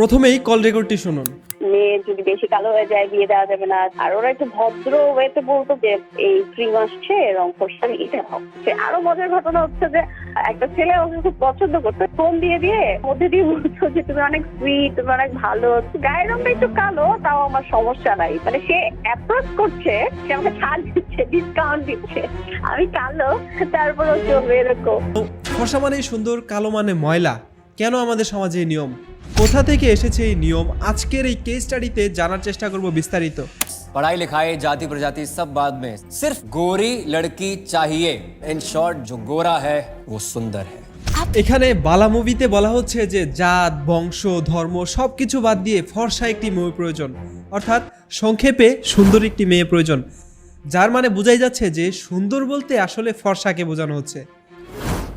প্রথমেই কল রেকর্ডটি শুনুন। মেয়ে যদি বেশি কালো হয়ে যায় বিয়ে দেওয়া যাবে না। আর ওরা একটু ভদ্র ওয়েতে বলতো যে এই ক্রিম আসছে রং এটা হচ্ছে আরও মজার ঘটনা হচ্ছে যে একটা ছেলে ওকে খুব পছন্দ করতো ফোন দিয়ে দিয়ে মধ্যে দিয়ে বলতো যে তুমি অনেক সুইট তুমি অনেক ভালো। গায়ের রংটা একটু কালো তাও আমার সমস্যা নাই। মানে সে অ্যাপ্রোচ করছে সে আমাকে ছাড় দিচ্ছে ডিসকাউন্ট দিচ্ছে। আমি কালো তারপরেও চলবে এরকম। ফর্সা মানেই সুন্দর কালো মানে ময়লা। কেন আমাদের সমাজে এই নিয়ম? কোথা থেকে এসেছে এই নিয়ম আজকের এই কেস স্টাডিতে জানার চেষ্টা করব বিস্তারিত पढ़ाई लिखाई जाति प्रजाति सब बाद में सिर्फ गोरी लड़की चाहिए इन शॉर्ट जो गोरा है वो सुंदर है এখানে বালা মুভিতে বলা হচ্ছে যে জাত বংশ ধর্ম সবকিছু বাদ দিয়ে ফর্সা একটি মেয়ে প্রয়োজন অর্থাৎ সংক্ষেপে সুন্দর একটি মেয়ে প্রয়োজন যার মানে বোঝাই যাচ্ছে যে সুন্দর বলতে আসলে ফর্সাকে বোঝানো হচ্ছে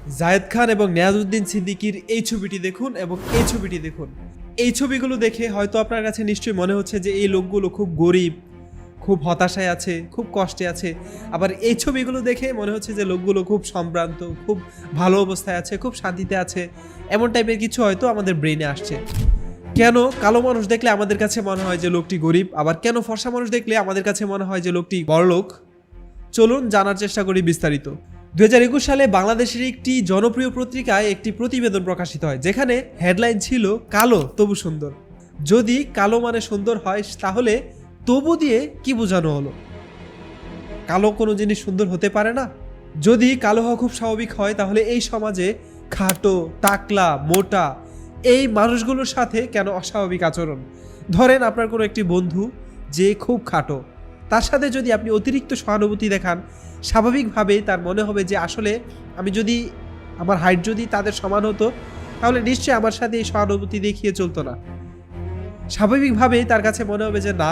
জায়েদ খান এবং নেয়াজউদ্দিন সিদ্দিকির এই ছবিটি দেখুন এবং এই ছবিটি দেখুন। এই ছবিগুলো দেখে হয়তো আপনার কাছে নিশ্চয়ই মনে হচ্ছে যে এই লোকগুলো খুব গরিব, খুব হতাশায় আছে, খুব কষ্টে আছে। আবার এই ছবিগুলো দেখে মনে হচ্ছে যে লোকগুলো খুব সম্ভ্রান্ত, খুব ভালো অবস্থায় আছে, খুব শান্তিতে আছে। এমন টাইপের কিছু হয়তো আমাদের ব্রেনে আসছে। কেন কালো মানুষ দেখলে আমাদের কাছে মনে হয় যে লোকটি গরিব, আবার কেন ফর্সা মানুষ দেখলে আমাদের কাছে মনে হয় যে লোকটি বড়লোক? চলুন জানার চেষ্টা করি বিস্তারিত। দুই হাজার একুশ সালে বাংলাদেশের একটি জনপ্রিয় পত্রিকায় একটি প্রতিবেদন প্রকাশিত হয়, যেখানে হেডলাইন ছিল, কালো, তবু সুন্দর। যদি কালো মানে সুন্দর হয়, তাহলে তবু দিয়ে কি বোঝানো হলো? কালো কোনো জিনিস সুন্দর হতে পারে না। যদি কালো হওয়া খুব স্বাভাবিক হয়, তাহলে এই সমাজে খাটো, টাকলা, মোটা এই মানুষগুলোর সাথে কেন অস্বাভাবিক আচরণ? ধরেন আপনার কোনো একটি বন্ধু যে খুব খাটো, তার সাথে যদি আপনি অতিরিক্ত সহানুভূতি দেখান স্বাভাবিকভাবেই তার মনে হবে যে আসলে আমি যদি আমার হাইট যদি তাদের সমান হতো, তাহলে নিশ্চয়ই আমার সাথে এই সহানুভূতি দেখিয়ে চলতো না। স্বাভাবিকভাবেই তার কাছে মনে হবে যে না,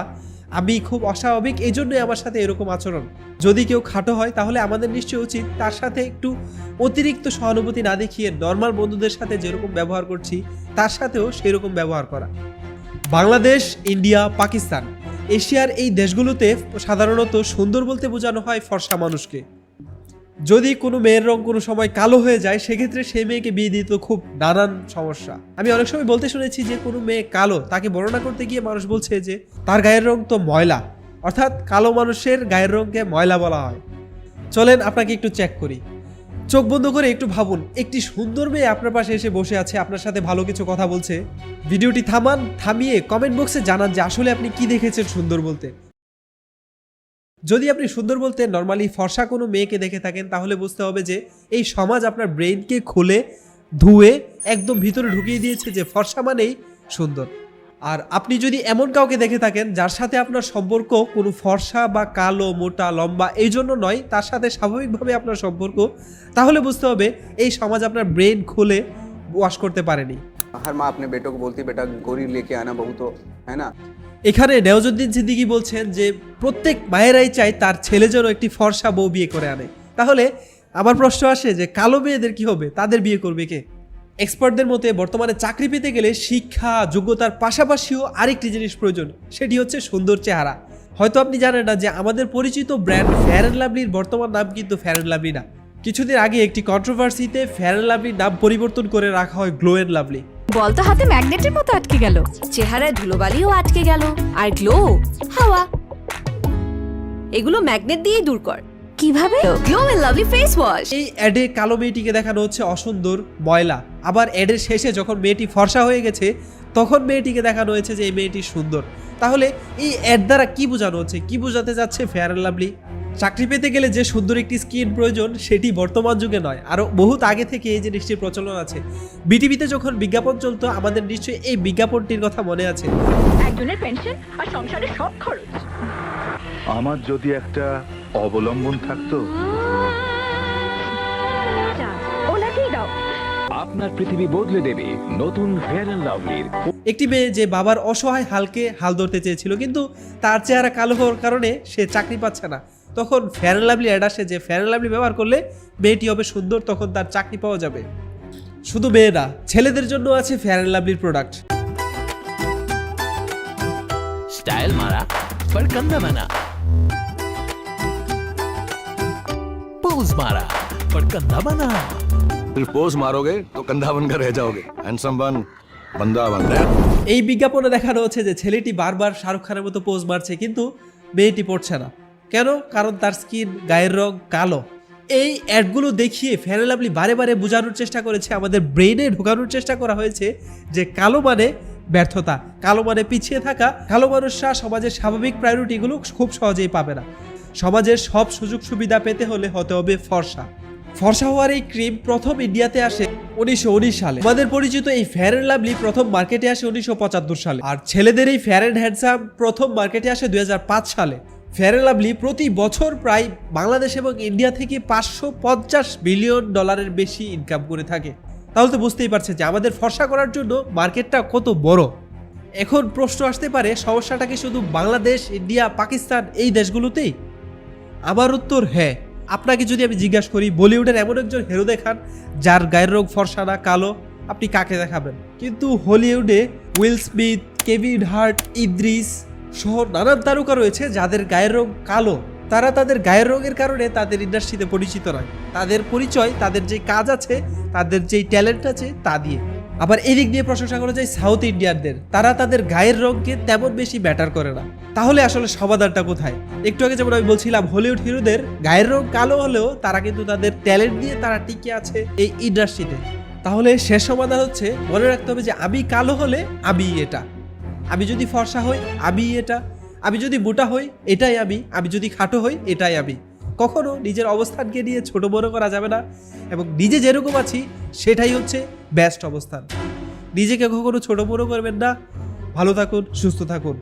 আমি খুব অস্বাভাবিক এই জন্যই আমার সাথে এরকম আচরণ। যদি কেউ খাটো হয়, তাহলে আমাদের নিশ্চয়ই উচিত তার সাথে একটু অতিরিক্ত সহানুভূতি না দেখিয়ে নর্মাল বন্ধুদের সাথে যেরকম ব্যবহার করছি, তার সাথেও সেরকম ব্যবহার করা। বাংলাদেশ, ইন্ডিয়া, পাকিস্তান। এশিয়ার এই দেশগুলোতে সাধারণত সুন্দর বলতে বোঝানো হয় ফর্সা মানুষকে। যদি কোনো মেয়ের রং কোনো সময় কালো হয়ে যায়, সেক্ষেত্রে সেই মেয়েকে বিয়ে দিত খুব নানান সমস্যা। আমি অনেক সময় বলতে শুনেছি যে কোনো মেয়ে কালো, তাকে বর্ণনা করতে গিয়ে মানুষ বলছে যে তার গায়ের রং তো ময়লা। অর্থাৎ কালো মানুষের গায়ের রঙকে ময়লা বলা হয়। চলেন আপনাকে একটু চেক করি। চোখ বন্ধ করে একটু ভাবুন, একটি সুন্দর মেয়ে আপনার পাশে এসে বসে আছে, আপনার সাথে ভালো কিছু কথা বলছে। ভিডিওটি থামান, থামিয়ে কমেন্ট বক্সে জানান যে আসলে আপনি কি দেখেছেন সুন্দর বলতে। যদি আপনি সুন্দর বলতে নর্মালি ফর্সা কোনো মেয়েকে দেখে থাকেন, তাহলে বুঝতে হবে যে এই সমাজ আপনার ব্রেইনকে খুলে, ধুয়ে, একদম ভিতরে ঢুকিয়ে দিয়েছে যে ফর্সা মানেই সুন্দর। আর আপনি যদি এমন কাউকে দেখে থাকেন যার সাথে আপনার সম্পর্ক কোনো ফর্সা বা কালো মোটা লম্বা এই জন্য নয় তার সাথে স্বাভাবিকভাবে আপনার সম্পর্ক তাহলে বুঝতে হবে এই সমাজ আপনার ব্রেন খুলে ওয়াশ করতে পারেনি। আহার মা আপনি বেটোকে বলতে বেটা গরিব লেখে আনা বহুত হ্যাঁ না? এখানে নেওয়াজুদ্দিন সিদ্দিকি বলছেন যে প্রত্যেক মায়েরাই চায় তার ছেলে যেন একটি ফর্সা বউ বিয়ে করে আনে। তাহলে আবার প্রশ্ন আসে যে কালো মেয়েদের কি হবে? তাদের বিয়ে করবে কে? এক্সপার্টদের মতে বর্তমানে চাকরি পেতে গেলে শিক্ষা যোগ্যতার পাশাপাশিও আরেকটি জিনিস প্রয়োজন সেটি হচ্ছে সুন্দর চেহারা। হয়তো আপনি জানেন না যে আমাদের পরিচিত ব্র্যান্ড ফেয়ার অ্যান্ড লাভলির বর্তমান নাম কিন্তু ফেয়ার অ্যান্ড লাভলি না। কিছুদিন আগে একটি কন্ট্রোভার্সিতে ফেয়ার অ্যান্ড লাভলির নাম পরিবর্তন করে রাখা হয় গ্লো অ্যান্ড লাভলি বল তো হাতে ম্যাগনেটের মতো আটকে গেল চেহারায় ধুলোবালিও আটকে গেল আর গ্লো হাওয়া। এগুলো ম্যাগনেট দিয়েই দূর কর। কীভাবে? Glow and Lovely face wash এই অ্যাডে কালো মেয়েটিকে দেখানো হচ্ছে অসুন্দর ময়লা। আবার অ্যাডের শেষে যখন মেয়েটি ফর্সা হয়ে গেছে তখন মেয়েটিকে দেখানো হয়েছে যে এই মেয়েটি সুন্দর। তাহলে এই অ্যাড দ্বারা কী বোঝানো হচ্ছে? কী বোঝাতে যাচ্ছে ফেয়ার অ্যান্ড লাভলি? চাকরি পেতে গেলে যে সুন্দর একটি স্কিন প্রয়োজন সেটি বর্তমান যুগে নয়। আরও বহুত আগে থেকে এই জিনিসটির প্রচলন আছে। বিটিভিতে যখন বিজ্ঞাপন চলতো আমাদের নিশ্চয়ই এই বিজ্ঞাপনটির কথা মনে আছে। একজনের পেনশন আর সংসারের সব খরচ। আমার যদি একটা অবলম্বন থাকতো আপনার পৃথিবী বদলে দেবে। নতুন ফেয়ার অ্যান্ড লাভলির একটি মেয়ে যে বাবার অসহায় হালকে হাল ধরতে চেয়েছিল কিন্তু তার চেহারা কালো হওয়ার কারণে সে চাকরি পাচ্ছে না। তখন ফেয়ার অ্যান্ড লাভলি অ্যাড আসে যে ফেয়ার অ্যান্ড লাভলি ব্যবহার করলে মেয়েটি হবে সুন্দর তখন তার চাকরি পাওয়া যাবে। শুধু মেয়েরা ছেলেদের জন্য আছে ফেয়ার অ্যান্ড লাভলির প্রোডাক্ট স্টাইল মারা পর কন্দা বানা পোজ মারা পর কন্দা বানা सिर्फ पोज मारोगे तो कंधा बनकर रह जाओगे हैंडसम वन बंदा बन रहा है এই বিজ্ঞাপনে দেখানো হচ্ছে যে ছেলেটি বারবার শাহরুখ খানের মতো পোজ মারছে কিন্তু মেয়েটি পড়ছে না কেন কারণ তার স্কিন গায়ের রং কালো এই অ্যাডগুলো দেখিয়ে ফেয়ার লাভলি বারে বারে বোঝানোর চেষ্টা করেছে আমাদের ব্রেনে ঢোকানোর চেষ্টা করা হয়েছে যে কালো মানে ব্যর্থতা কালো মানে পিছিয়ে থাকা কালো মানুষরা সমাজের স্বাভাবিক প্রায়োরিটিগুলো খুব সহজেই পাবে না সমাজের সব সুযোগ সুবিধা পেতে হলে হতে হবে ফর্সা ফর্সা হওয়ার এই ক্রিম প্রথম ইন্ডিয়াতে আসে উনিশশো উনিশ সালে। আমাদের পরিচিত এই ফেয়ার অ্যান্ড লাভলি প্রথম মার্কেটে আসে উনিশশো সালে। আর ছেলেদের এই ফেয়ার অ্যান্ড হ্যান্ডসাম প্রথম মার্কেটে আসে দু হাজার পাঁচ সালে। ফেয়ার অ্যান্ড লাভলি প্রতি বছর প্রায় বাংলাদেশ এবং ইন্ডিয়া থেকে পাঁচশো পঞ্চাশ বিলিয়ন ডলারের বেশি ইনকাম করে থাকে। তাহলে তো বুঝতেই পারছে যে আমাদের ফর্সা করার জন্য মার্কেটটা কত বড়। এখন প্রশ্ন আসতে পারে, সমস্যাটা কি শুধু বাংলাদেশ, ইন্ডিয়া, পাকিস্তান এই দেশগুলোতেই? আমার উত্তর হ্যাঁ। আপনাকে যদি আমি জিজ্ঞাসা করি, বলিউডের এমন একজন হিরো দেখান, যার গায়ের রং ফর্সা না, কালো, আপনি কাকে দেখাবেন? কিন্তু হলিউডে Will Smith, Kevin Hart, Idris সহ নানান তারকা রয়েছে যাদের গায়ের রং কালো। তারা তাদের গায়ের রঙের কারণে তাদের ইন্ডাস্ট্রিতে পরিচিত নয়। তাদের পরিচয়, তাদের যে কাজ আছে, তাদের যেই ট্যালেন্ট আছে, তা দিয়ে। আবার এদিক দিয়ে প্রশংসা করা যায় সাউথ ইন্ডিয়ানদের। তারা তাদের গায়ের রঙকে তেমন বেশি ব্যাটার করে না। তাহলে আসলে সমাধানটা কোথায়? একটু আগে যেমন আমি বলছিলাম, হলিউড হিরোদের গায়ের রং কালো হলেও তারা কিন্তু তাদের ট্যালেন্ট দিয়ে তারা টিকে আছে এই ইন্ডাস্ট্রিতে। তাহলে শেষ সমাধান হচ্ছে, মনে রাখতে হবে যে আমি কালো হলে আমি এটা। আমি যদি ফর্সা হই, আমি এটা। আমি যদি মোটা হই, এটাই আমি। আমি যদি খাটো হই, এটাই আমি। কখনো নিজের অবস্থানকে নিয়ে ছোট বড় করা যাবে না এবং নিজে যেরকম আছি, সেটাই হচ্ছে বেস্ট অবস্থান। নিজেকে কখনো ছোট বড় করবেন না। ভালো থাকুন, সুস্থ থাকুন।